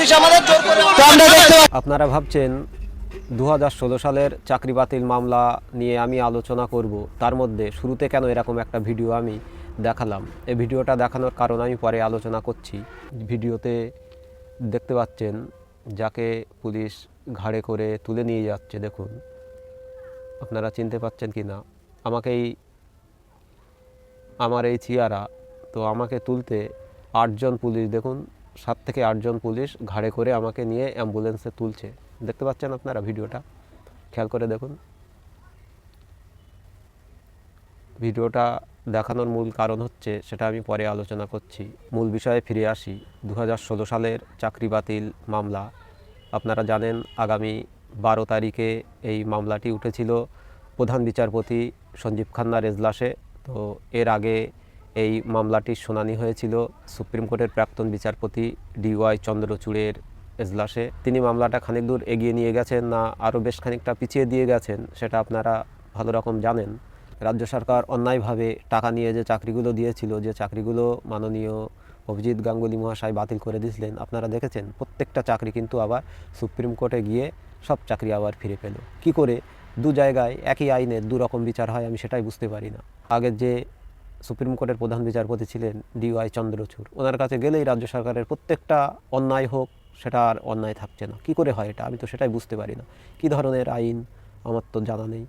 Police আমাদের জোর করে আপনারা ভাবছেন দু হাজার ষোলো সালের চাকরি বাতিল মামলা নিয়ে আমি আলোচনা করব। তার মধ্যে শুরুতে কেন এরকম একটা ভিডিও আমি দেখালাম? এই ভিডিওটা দেখানোর কারণ আমি পরে আলোচনা করছি। ভিডিওতে দেখতে পাচ্ছেন যাকে পুলিশ ঘাড়ে করে তুলে নিয়ে যাচ্ছে দেখুন। আপনারা চিনতে পাচ্ছেন কি না? আমাকেই আমার এই চেয়ারা তো আমাকে তুলতে আটজন পুলিশ দেখুন সাত থেকে আটজন পুলিশ ঘাড়ে করে আমাকে নিয়ে অ্যাম্বুলেন্সে তুলছে। দেখতে পাচ্ছেন আপনারা ভিডিওটা? খেয়াল করে দেখুন। ভিডিওটা দেখানোর মূল কারণ হচ্ছে, সেটা আমি পরে আলোচনা করছি। মূল বিষয়ে ফিরে আসি। দু হাজার ষোলো সালের চাকরি বাতিল মামলা। আপনারা জানেন, আগামী বারো তারিখে এই মামলাটি উঠেছিল প্রধান বিচারপতি সঞ্জীব খান্নার এজলাসে। তো এর আগে এই মামলাটির শুনানি হয়েছিল সুপ্রিম কোর্টের প্রাক্তন বিচারপতি ডিওয়াই চন্দ্রচূড়ের এজলাসে। তিনি মামলাটা খানিক দূর এগিয়ে নিয়ে গেছেন, না আরও বেশ খানিকটা পিছিয়ে দিয়ে গেছেন, সেটা আপনারা ভালো রকম জানেন। রাজ্য সরকার অন্যায়ভাবে টাকা নিয়ে যে চাকরিগুলো দিয়েছিল, যে চাকরিগুলো মাননীয় অভিজিৎ গাঙ্গুলি মহাশয় বাতিল করে দিয়েছিলেন, আপনারা দেখেছেন, প্রত্যেকটা চাকরি কিন্তু আবার সুপ্রিম কোর্টে গিয়ে সব চাকরি আবার ফিরে পেল। কি করে? দু জায়গায় একই আইনে দু রকম বিচার হয়, আমি সেটাই বুঝতে পারি না। আগের যে সুপ্রিম কোর্টের প্রধান বিচারপতি ছিলেন ডিওয়াই চন্দ্রচূড়। ওনার কাছে গেলেই রাজ্য সরকারের প্রত্যেকটা অন্যায় হোক, সেটা আর অন্যায় থাকছে না। কি করে হয় এটা? আমি তো সেটাই বুঝতে পারি না। কি ধরনের আইন? আমার তো জানা নেই।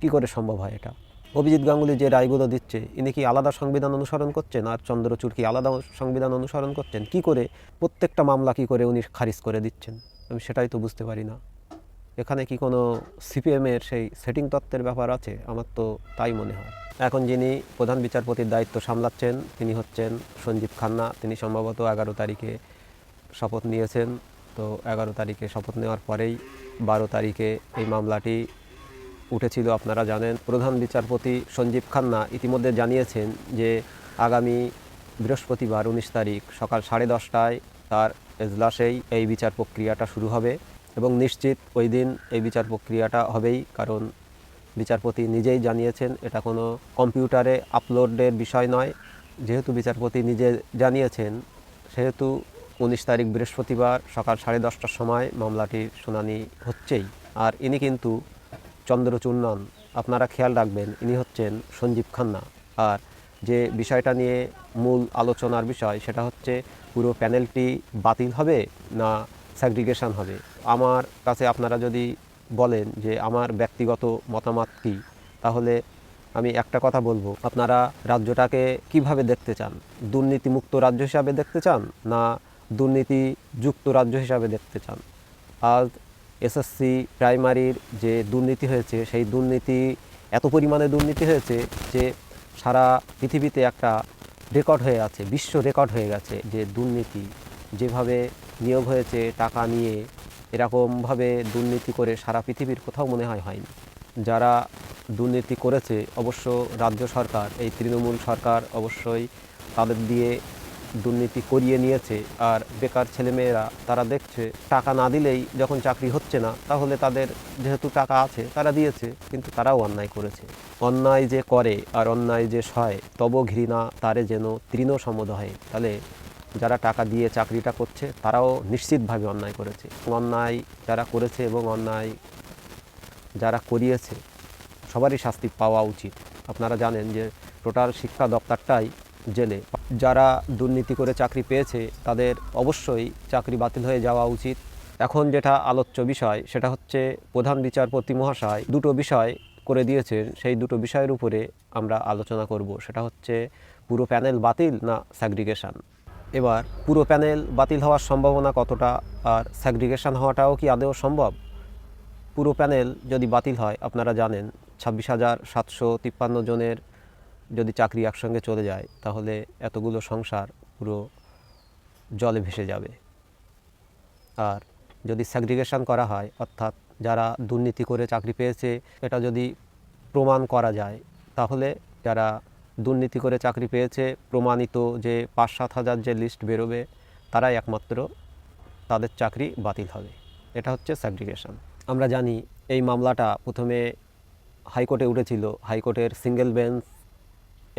কি করে সম্ভব হয় এটা? অভিজিৎ গাঙ্গুলি যে রায়গুলো দিচ্ছে, ইনি কি আলাদা সংবিধান অনুসরণ করছেন? আর চন্দ্রচূড় কি আলাদা সংবিধান অনুসরণ করছেন? কি করে প্রত্যেকটা মামলা কি করে উনি খারিজ করে দিচ্ছেন? আমি সেটাই তো বুঝতে পারি না। এখানে কি কোনো সিপিএমের সেই সেটিং তত্ত্বের ব্যাপার আছে? আমার তো তাই মনে হয়। এখন যিনি প্রধান বিচারপতির দায়িত্ব সামলাচ্ছেন, তিনি হচ্ছেন সঞ্জীব খান্না। তিনি সম্ভবত এগারো তারিখে শপথ নিয়েছেন। তো এগারো তারিখে শপথ নেওয়ার পরেই বারো তারিখে এই মামলাটি উঠেছিল আপনারা জানেন। প্রধান বিচারপতি সঞ্জীব খান্না ইতিমধ্যে জানিয়েছেন যে আগামী বৃহস্পতিবার উনিশ তারিখ সকাল সাড়ে দশটায় তার এজলাসেই এই বিচার প্রক্রিয়াটা শুরু হবে। এবং নিশ্চিত ওই দিন এই বিচার প্রক্রিয়াটা হবেই, কারণ বিচারপতি নিজেই জানিয়েছেন এটা কোনো কম্পিউটারে আপলোডের বিষয় নয়। যেহেতু বিচারপতি নিজে জানিয়েছেন, সেহেতু উনিশ তারিখ বৃহস্পতিবার সকাল সাড়ে দশটার সময় মামলাটির শুনানি হচ্ছেই। আর ইনি কিন্তু চন্দ্রচূড় নন আপনারা খেয়াল রাখবেন, ইনি হচ্ছেন সঞ্জীব খান্না। আর যে বিষয়টা নিয়ে মূল আলোচনার বিষয়, সেটা হচ্ছে পুরো প্যানেলটি বাতিল হবে না স্যাগ্রিগেশন হবে। আমার কাছে আপনারা যদি বলেন যে আমার ব্যক্তিগত মতামত কী, তাহলে আমি একটা কথা বলব। আপনারা রাজ্যটাকে কীভাবে দেখতে চান? দুর্নীতিমুক্ত রাজ্য হিসাবে দেখতে চান না দুর্নীতিযুক্ত রাজ্য হিসাবে দেখতে চান? আজ এসএসসি প্রাইমারির যে দুর্নীতি হয়েছে, সেই দুর্নীতি, এত পরিমাণে দুর্নীতি হয়েছে যে সারা পৃথিবীতে একটা রেকর্ড হয়ে আছে, বিশ্ব রেকর্ড হয়ে গেছে যে দুর্নীতি যেভাবে নিয়োগ হয়েছে, টাকা নিয়ে এরকমভাবে দুর্নীতি করে সারা পৃথিবীর কোথাও মনে হয় হয়নি। যারা দুর্নীতি করেছে, অবশ্য রাজ্য সরকার, এই তৃণমূল সরকার অবশ্যই তাদের দিয়ে দুর্নীতি করিয়ে নিয়েছে। আর বেকার ছেলেমেয়েরা, তারা দেখছে, টাকা না দিলেই যখন চাকরি হচ্ছে না, তাহলে তাদের যেহেতু টাকা আছে, তারা দিয়েছে, কিন্তু তারাও অন্যায় করেছে। অন্যায় যে করে আর অন্যায় যে সয়, তব ঘৃণা তারে যেন তৃণ সমদহে তাহলে যারা টাকা দিয়ে চাকরিটা করছে, তারাও নিশ্চিতভাবে অন্যায় করেছে। অন্যায় যারা করেছে এবং অন্যায় যারা করিয়েছে, সবারই শাস্তি পাওয়া উচিত। আপনারা জানেন যে টোটাল শিক্ষা দপ্তরটাই জেলে। যারা দুর্নীতি করে চাকরি পেয়েছে, তাদের অবশ্যই চাকরি বাতিল হয়ে যাওয়া উচিত। এখন যেটা আলোচ্য বিষয়, সেটা হচ্ছে প্রধান বিচারপতি মহাশয় দুটো বিষয় করে দিয়েছেন। সেই দুটো বিষয়ের উপরে আমরা আলোচনা করব। সেটা হচ্ছে পুরো প্যানেল বাতিল না স্যাগ্রিগেশন এবার পুরো প্যানেল বাতিল হওয়ার সম্ভাবনা কতটা? আর স্যাগ্রিগেশন হওয়াটাও কি আদৌ সম্ভব? পুরো প্যানেল যদি বাতিল হয়, আপনারা জানেন, ছাব্বিশ হাজার সাতশো তিপ্পান্ন জনের যদি চাকরি একসঙ্গে চলে যায়, তাহলে এতগুলো সংসার পুরো জলে ভেসে যাবে। আর যদি স্যাগ্রিগেশন করা হয়, অর্থাৎ যারা দুর্নীতি করে চাকরি পেয়েছে, এটা যদি প্রমাণ করা যায়, তাহলে যারা দুর্নীতি করে চাকরি পেয়েছে, প্রমাণিত যে পাঁচ সাত হাজার যে লিস্ট বেরোবে, তারাই একমাত্র তাদের চাকরি বাতিল হবে। এটা হচ্ছে স্যাগ্রিগেশন আমরা জানি এই মামলাটা প্রথমে হাইকোর্টে উঠেছিল, হাইকোর্টের সিঙ্গেল বেঞ্চ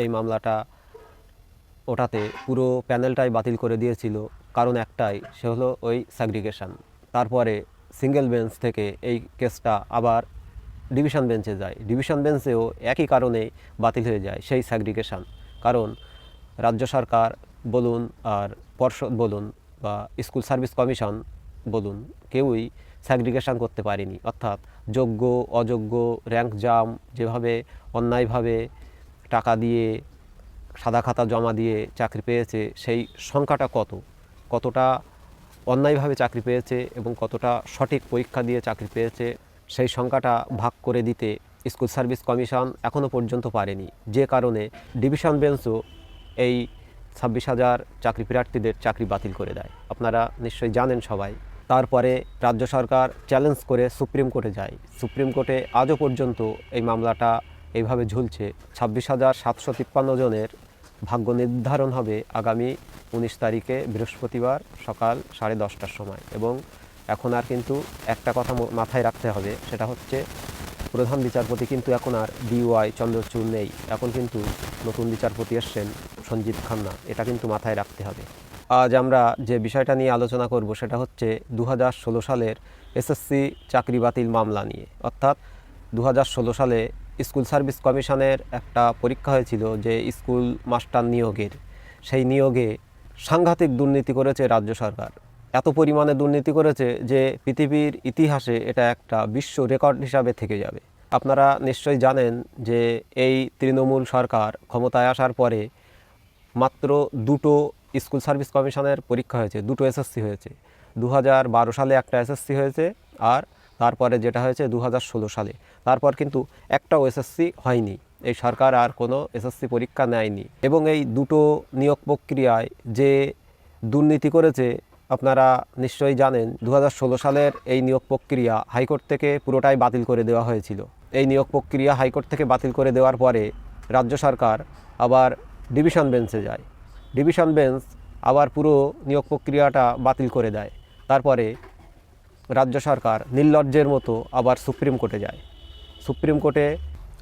এই মামলাটা ওটাতে পুরো প্যানেলটাই বাতিল করে দিয়েছিল। কারণ একটাই, সে হলো ওই স্যাগ্রিগেশন তারপরে সিঙ্গেল বেঞ্চ থেকে এই কেসটা আবার ডিভিশন বেঞ্চে যায়। ডিভিশন বেঞ্চেও একই কারণে বাতিল হয়ে যায় সেই স্যাগ্রিগেশন কারণ রাজ্য সরকার বলুন আর পর্ষদ বলুন বা স্কুল সার্ভিস কমিশন বলুন, কেউই স্যাগ্রিগেশন করতে পারেনি। অর্থাৎ যোগ্য, অযোগ্য র্যাঙ্ক জাম যেভাবে অন্যায়ভাবে টাকা দিয়ে, সাদা খাতা জমা দিয়ে চাকরি পেয়েছে, সেই সংখ্যাটা কত? কতটা অন্যায়ভাবে চাকরি পেয়েছে এবং কতটা সঠিক পরীক্ষা দিয়ে চাকরি পেয়েছে সেই সংখ্যাটা ভাগ করে দিতে স্কুল সার্ভিস কমিশন এখনও পর্যন্ত পারেনি। যে কারণে ডিভিশন বেঞ্চও এই ছাব্বিশ হাজার চাকরি প্রার্থীদের চাকরি বাতিল করে দেয়। আপনারা নিশ্চয়ই জানেন সবাই। তারপরে রাজ্য সরকার চ্যালেঞ্জ করে সুপ্রিম কোর্টে যায়। সুপ্রিম কোর্টে আজও পর্যন্ত এই মামলাটা এইভাবে ঝুলছে। ছাব্বিশ হাজার সাতশো তিপ্পান্ন জনের ভাগ্য নির্ধারণ হবে আগামী উনিশ তারিখে বৃহস্পতিবার সকাল সাড়ে দশটার সময় এবং এখন আর কিন্তু একটা কথা মাথায় রাখতে হবে, সেটা হচ্ছে প্রধান বিচারপতি কিন্তু এখন আর ডিওয়াই চন্দ্রচূড় নেই। এখন কিন্তু নতুন বিচারপতি এসছেন সঞ্জীব খান্না, এটা কিন্তু মাথায় রাখতে হবে। আজ আমরা যে বিষয়টা নিয়ে আলোচনা করব সেটা হচ্ছে দু হাজার ষোলো সালের এসএসসি চাকরি বাতিল মামলা নিয়ে। অর্থাৎ দু হাজার ষোলো সালে স্কুল সার্ভিস কমিশনের একটা পরীক্ষা হয়েছিল যে স্কুল মাস্টার নিয়োগের। সেই নিয়োগে সাংঘাতিক দুর্নীতি করেছে রাজ্য সরকার। এত পরিমাণে দুর্নীতি করেছে যে পৃথিবীর ইতিহাসে এটা একটা বিশ্ব রেকর্ড হিসাবে থেকে যাবে। আপনারা নিশ্চয়ই জানেন যে এই তৃণমূল সরকার ক্ষমতায় আসার পরে মাত্র দুটো স্কুল সার্ভিস কমিশনের পরীক্ষা হয়েছে, দুটো এসএসসি হয়েছে। দু বারো সালে একটা এসএসসি হয়েছে আর তারপরে যেটা হয়েছে দু হাজার ষোলো সালে। তারপর কিন্তু একটাও এসএসসি হয়নি। এই সরকার আর কোনো এসএসসি পরীক্ষা নেয়নি। এবং এই দুটো নিয়োগ প্রক্রিয়ায় যে দুর্নীতি করেছে আপনারা নিশ্চয়ই জানেন দু হাজার ষোলো সালের এই নিয়োগ প্রক্রিয়া হাইকোর্ট থেকে পুরোটাই বাতিল করে দেওয়া হয়েছিল। এই নিয়োগ প্রক্রিয়া হাইকোর্ট থেকে বাতিল করে দেওয়ার পরে রাজ্য সরকার আবার ডিভিশন বেঞ্চে যায়। ডিভিশন বেঞ্চ আবার পুরো নিয়োগ প্রক্রিয়াটা বাতিল করে দেয়। তারপরে রাজ্য সরকার নির্লজ্জের মতো আবার সুপ্রিম কোর্টে যায়। সুপ্রিম কোর্টে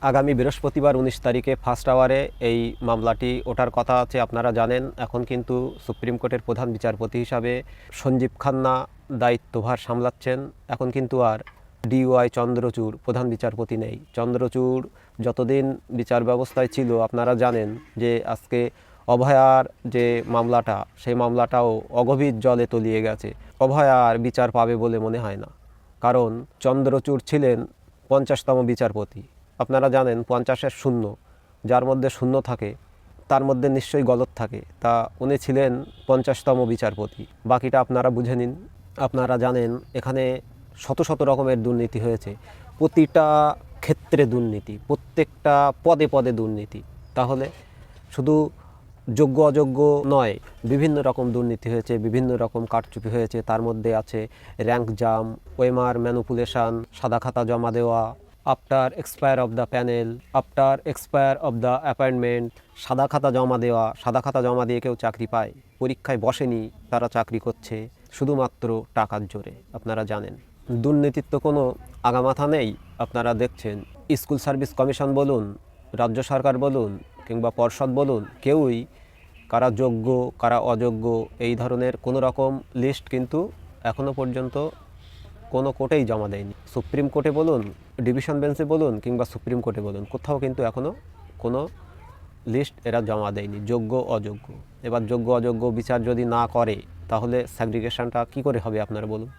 আগামী বৃহস্পতিবার উনিশ তারিখে ফার্স্ট আওয়ারে এই মামলাটি ওঠার কথা আছে, আপনারা জানেন। এখন কিন্তু সুপ্রিম কোর্টের প্রধান বিচারপতি হিসাবে সঞ্জীব খান্না দায়িত্বভার সামলাচ্ছেন। এখন কিন্তু আর ডিওয়াই চন্দ্রচূড় প্রধান বিচারপতি নেই। চন্দ্রচূড় যতদিন বিচার ব্যবস্থায় ছিল, আপনারা জানেন যে আজকে অভয়ার যে মামলাটা, সেই মামলাটাও অগভীর জলে তলিয়ে গেছে। অভয়ার বিচার পাবে বলে মনে হয় না। কারণ চন্দ্রচূড় ছিলেন পঞ্চাশতম বিচারপতি। আপনারা জানেন পঞ্চাশের শূন্য, যার মধ্যে শূন্য থাকে, তার মধ্যে নিশ্চয়ই গলত থাকে। তা উনি ছিলেন পঞ্চাশতম বিচারপতি। বাকিটা আপনারা বুঝে নিন। আপনারা জানেন এখানে শত শত রকমের দুর্নীতি হয়েছে। প্রতিটা ক্ষেত্রে দুর্নীতি, প্রত্যেকটা পদে পদে দুর্নীতি। তাহলে শুধু যোগ্য অযোগ্য নয়, বিভিন্ন রকম দুর্নীতি হয়েছে, বিভিন্ন রকম কারচুপি হয়েছে। তার মধ্যে আছে র্যাঙ্ক জাম ওয়েমার ম্যানুপুলেশান, সাদা খাতা জমা দেওয়া after expire of the panel after expire of the appointment সাদা খাতা জমা দেওয়া, সাদা খাতা জমা দিয়ে কেউ চাকরি পায়, পরীক্ষায় বসেনি, তারা চাকরি করছে, শুধুমাত্র টাকার জোরে। আপনারা জানেন, দুর্নীতির তো কোনো আগামাথা নেই। আপনারা দেখছেন, স্কুল সার্ভিস কমিশন বলুন, রাজ্য সরকার বলুন, কিংবা পর্ষদ বলুন, কেউই কারা যোগ্য, কারা অযোগ্য, এই ধরনের কোনো রকম লিস্ট কিন্তু এখনও পর্যন্ত কোনো কোর্টেই জমা দেয়নি। সুপ্রিম কোর্টে বলুন, ডিভিশন বেঞ্চে বলুন কিংবা সুপ্রিম কোর্টে বলুন, কোথাও কিন্তু এখনও কোনো লিস্ট এরা জমা দেয়নি, যোগ্য, অযোগ্য। এবার যোগ্য, অযোগ্য বিচার যদি না করে, তাহলে স্যাগ্রিগেশনটা কী করে হবে আপনারা বলুন?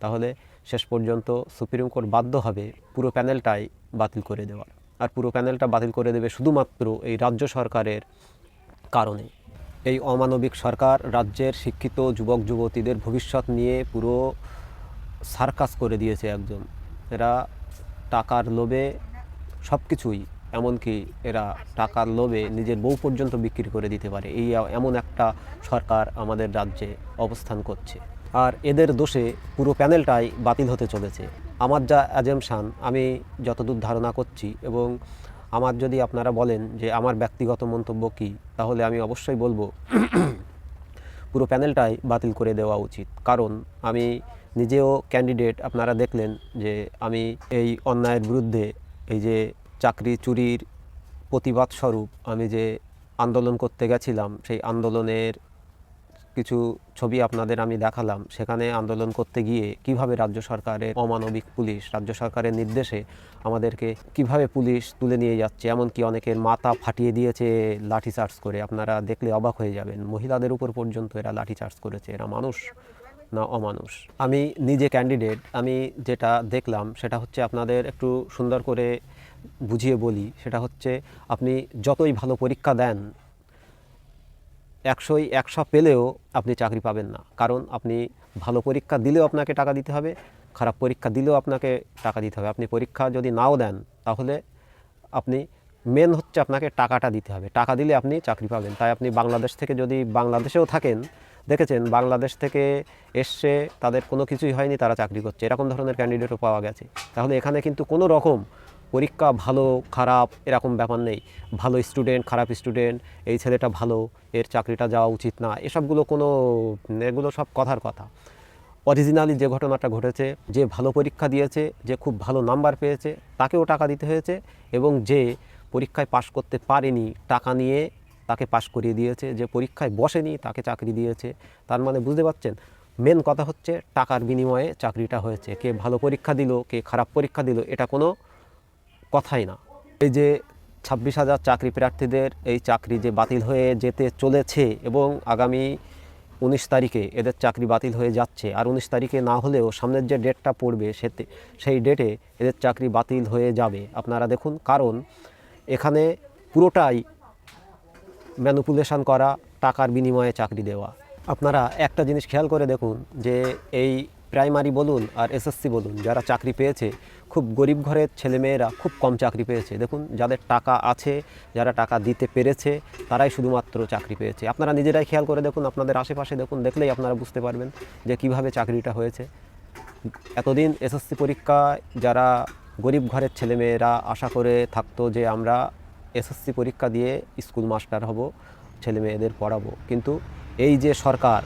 তাহলে শেষ পর্যন্ত সুপ্রিম কোর্ট বাধ্য হবে পুরো প্যানেলটাই বাতিল করে দেওয়ার। আর পুরো প্যানেলটা বাতিল করে দেবে শুধুমাত্র এই রাজ্য সরকারের কারণে। এই অমানবিক সরকার রাজ্যের শিক্ষিত যুবক, যুবতীদের ভবিষ্যৎ নিয়ে পুরো সার্কাস করে দিয়েছে একজন। এরা টাকার লোভে সব কিছুই, এমনকি এরা টাকার লোভে নিজের বউ পর্যন্ত বিক্রি করে দিতে পারে। এই এমন একটা সরকার আমাদের রাজ্যে অবস্থান করছে। আর এদের দোষে পুরো প্যানেলটাই বাতিল হতে চলেছে। আমার যা অ্যাজেমশান আমি যতদূর ধারণা করছি এবং আমার যদি আপনারা বলেন যে আমার ব্যক্তিগত মন্তব্য কী, তাহলে আমি অবশ্যই বলব, পুরো প্যানেলটাই বাতিল করে দেওয়া উচিত। কারণ আমি নিজেও ক্যান্ডিডেট আপনারা দেখলেন যে আমি এই অন্যায়ের বিরুদ্ধে এই যে চাকরি চুরির প্রতিবাদ স্বরূপ আমি যে আন্দোলন করতে গেছিলাম, সেই আন্দোলনের কিছু ছবি আপনাদের আমি দেখালাম। সেখানে আন্দোলন করতে গিয়ে কীভাবে রাজ্য সরকারের অমানবিক পুলিশ, রাজ্য সরকারের নির্দেশে আমাদেরকে কীভাবে পুলিশ তুলে নিয়ে যাচ্ছে, এমনকি অনেকের মাথা ফাটিয়ে দিয়েছে লাঠি লাঠিচার্জ করে। আপনারা দেখলে অবাক হয়ে যাবেন। মহিলাদের উপর পর্যন্ত এরা লাঠি লাঠিচার্জ করেছে। এরা মানুষ। না অমানুষ। আমি নিজে ক্যান্ডিডেট আমি যেটা দেখলাম সেটা হচ্ছে আপনাদের একটু সুন্দর করে বুঝিয়ে বলি, সেটা হচ্ছে আপনি যতই ভালো পরীক্ষা দেন, একশোই একশো পেলেও আপনি চাকরি পাবেন না। কারণ আপনি ভালো পরীক্ষা দিলেও আপনাকে টাকা দিতে হবে, খারাপ পরীক্ষা দিলেও আপনাকে টাকা দিতে হবে। আপনি পরীক্ষা যদি নাও দেন, তাহলে আপনি মেন হচ্ছে আপনাকে টাকাটা দিতে হবে। টাকা দিলে আপনি চাকরি পাবেন। তাই আপনি বাংলাদেশ থেকে যদি বাংলাদেশেও থাকেন দেখেছেন, বাংলাদেশ থেকে এসছে, তাদের কোনো কিছুই হয়নি, তারা চাকরি করছে। এরকম ধরনের ক্যান্ডিডেটও পাওয়া গেছে। তাহলে এখানে কিন্তু কোনো রকম পরীক্ষা ভালো, খারাপ এরকম ব্যাপার নেই। ভালো স্টুডেন্ট খারাপ স্টুডেন্ট এই ছেলেটা ভালো, এর চাকরিটা যাওয়া উচিত না। এসবগুলো কোনো, এগুলো সব কথার কথা। অরিজিনালি যে ঘটনাটা ঘটেছে, যে ভালো পরীক্ষা দিয়েছে, যে খুব ভালো নাম্বার পেয়েছে, তাকেও টাকা দিতে হয়েছে এবং যে পরীক্ষায় পাশ করতে পারেনি, টাকা নিয়ে তাকে পাশ করিয়ে দিয়েছে, যে পরীক্ষায় বসেনি তাকে চাকরি দিয়েছে। তার মানে বুঝতে পারছেন? মেন কথা হচ্ছে টাকার বিনিময়ে চাকরিটা হয়েছে। কে ভালো পরীক্ষা দিল, কে খারাপ পরীক্ষা দিল, এটা কোনো কথাই না। এই যে ছাব্বিশ হাজার চাকরি প্রার্থীদের এই চাকরি যে বাতিল হয়ে যেতে চলেছে এবং আগামী উনিশ তারিখে এদের চাকরি বাতিল হয়ে যাচ্ছে, আর উনিশ তারিখে না হলেও সামনের যে ডেটটা পড়বে সেতে, সেই ডেটে এদের চাকরি বাতিল হয়ে যাবে। আপনারা দেখুন, কারণ এখানে পুরোটাই ম্যানুপুলেশন করা, টাকার বিনিময়ে চাকরি দেওয়া। আপনারা একটা জিনিস খেয়াল করে দেখুন যে এই প্রাইমারি বলুন আর এসএসসি বলুন, যারা চাকরি পেয়েছে, খুব গরিব ঘরের ছেলেমেয়েরা খুব কম চাকরি পেয়েছে। দেখুন, যাদের টাকা আছে, যারা টাকা দিতে পেরেছে, তারাই শুধুমাত্র চাকরি পেয়েছে। আপনারা নিজেরাই খেয়াল করে দেখুন, আপনাদের আশেপাশে দেখুন, দেখলেই আপনারা বুঝতে পারবেন যে কীভাবে চাকরিটা হয়েছে। এতদিন এসএসসি পরীক্ষায় যারা গরিব ঘরের ছেলেমেয়েরা আশা করে থাকতো যে আমরা এসএসসি পরীক্ষা দিয়ে স্কুল মাস্টার হব ছেলে মেয়েদের পড়াবো। কিন্তু এই যে সরকার,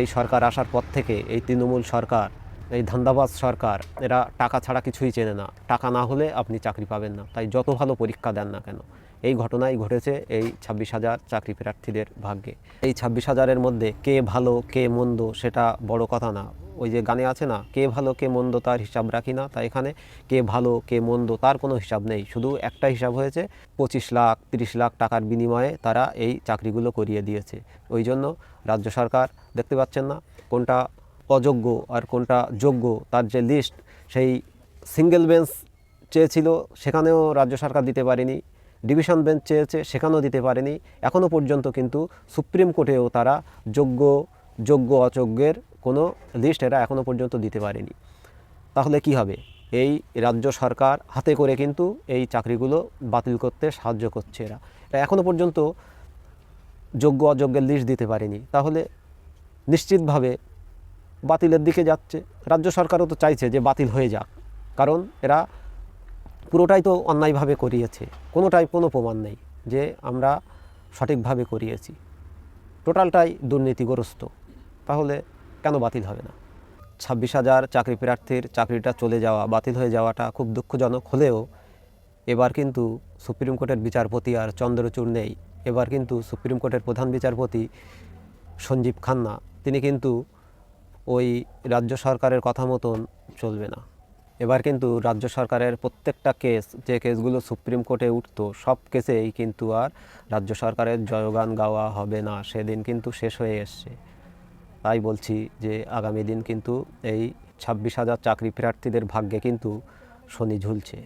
এই সরকার আসার পর থেকে এই তৃণমূল সরকার, এই ধান্দাবাজ সরকার, এরা টাকা ছাড়া কিছুই চেনে না। টাকা না হলে আপনি চাকরি পাবেন না। তাই যত ভালো পরীক্ষা দেন না কেন? এই ঘটনাই ঘটেছে এই ছাব্বিশ হাজার চাকরি প্রার্থীদের ভাগ্যে। এই ছাব্বিশ হাজারের মধ্যে কে ভালো, কে মন্দ সেটা বড় কথা না। ওই যে গানে আছে না, কে ভালো, কে মন্দ তার হিসাব রাখি না। তাই এখানে কে ভালো, কে মন্দ তার কোনো হিসাব নেই। শুধু একটা হিসাব হয়েছে, পঁচিশ লাখ, তিরিশ লাখ টাকার বিনিময়ে তারা এই চাকরিগুলো করিয়ে দিয়েছে। ওই জন্য রাজ্য সরকার, দেখতে পাচ্ছেন না কোনটা অযোগ্য আর কোনটা যোগ্য তার যে লিস্ট সেই সিঙ্গেল বেঞ্চ চেয়েছিল, সেখানেও রাজ্য সরকার দিতে পারেনি। ডিভিশন বেঞ্চ চেয়েছে সেখানেও দিতে পারেনি। এখনও পর্যন্ত কিন্তু সুপ্রিম কোর্টেও তারা যোগ্য যোগ্য, অযোগ্যের কোনো লিস্ট এরা এখনও পর্যন্ত দিতে পারেনি। তাহলে কি হবে? এই রাজ্য সরকার হাতে করে কিন্তু এই চাকরিগুলো বাতিল করতে সাহায্য করছে এরা। এখনও পর্যন্ত যোগ্য, অযোগ্যের লিস্ট দিতে পারেনি। তাহলে নিশ্চিতভাবে বাতিলের দিকে যাচ্ছে। রাজ্য সরকারও তো চাইছে যে বাতিল হয়ে যাক। কারণ এরা পুরোটাই তো অন্যায়ভাবে করিয়েছে। কোনোটাই কোনো প্রমাণ নেই যে আমরা সঠিকভাবে করিয়েছি। টোটালটাই দুর্নীতিগ্রস্ত। তাহলে কেন বাতিল হবে না? ছাব্বিশ হাজার চাকরি প্রার্থীর চাকরিটা চলে যাওয়া, বাতিল হয়ে যাওয়াটা খুব দুঃখজনক হলেও এবার কিন্তু সুপ্রিম কোর্টের বিচারপতি আর চন্দ্রচূড় নেই। এবার কিন্তু সুপ্রিম কোর্টের প্রধান বিচারপতি সঞ্জীব খান্না, তিনি কিন্তু ওই রাজ্য সরকারের কথা মতন চলবে না। এবার কিন্তু রাজ্য সরকারের প্রত্যেকটা কেস, যে কেসগুলো সুপ্রিম কোর্টে উঠতো, সব কেসেই কিন্তু আর রাজ্য সরকারের জয়গান গাওয়া হবে না। সেদিন কিন্তু শেষ হয়ে এসছে। তাই বলছি যে আগামী দিন কিন্তু এই ছাব্বিশ হাজার চাকরি প্রার্থীদের ভাগ্যে কিন্তু শনি ঝুলছে।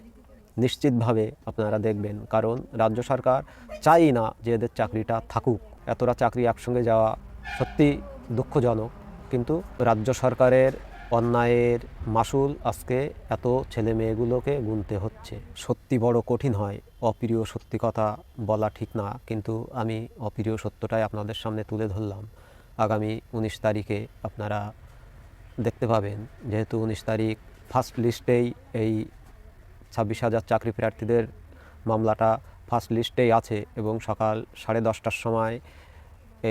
নিশ্চিতভাবে আপনারা দেখবেন, কারণ রাজ্য সরকার চাই না যে এদের চাকরিটা থাকুক। এতটা চাকরি একসঙ্গে যাওয়া সত্যি দুঃখজনক। কিন্তু রাজ্য সরকারের অন্যায়ের মাসুল আজকে এত ছেলে মেয়েগুলোকে গুনতে হচ্ছে। সত্যি বড় কঠিন হয়, অপ্রিয় সত্যি কথা বলা ঠিক না, কিন্তু আমি অপ্রিয় সত্যটাই আপনাদের সামনে তুলে ধরলাম। আগামী উনিশ তারিখে আপনারা দেখতে পাবেন, যেহেতু উনিশ তারিখ ফার্স্ট লিস্টেই এই ছাব্বিশ হাজার চাকরি প্রার্থীদের মামলাটা ফার্স্ট লিস্টেই আছে এবং সকাল সাড়ে দশটার সময়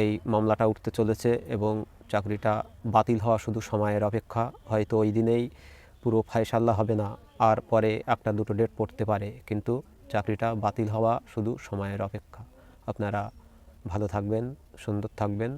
এই মামলাটা উঠতে চলেছে এবং চাকরিটা বাতিল হওয়া শুধু সময়ের অপেক্ষা, হয়তো ওই দিনেই পুরো ফায়সাল্লা হবে না, আর পরে একটা দুটো ডেট পড়তে পারে, কিন্তু চাকরিটা বাতিল হওয়া শুধু সময়ের অপেক্ষা। আপনারা ভালো থাকবেন, সুন্দর থাকবেন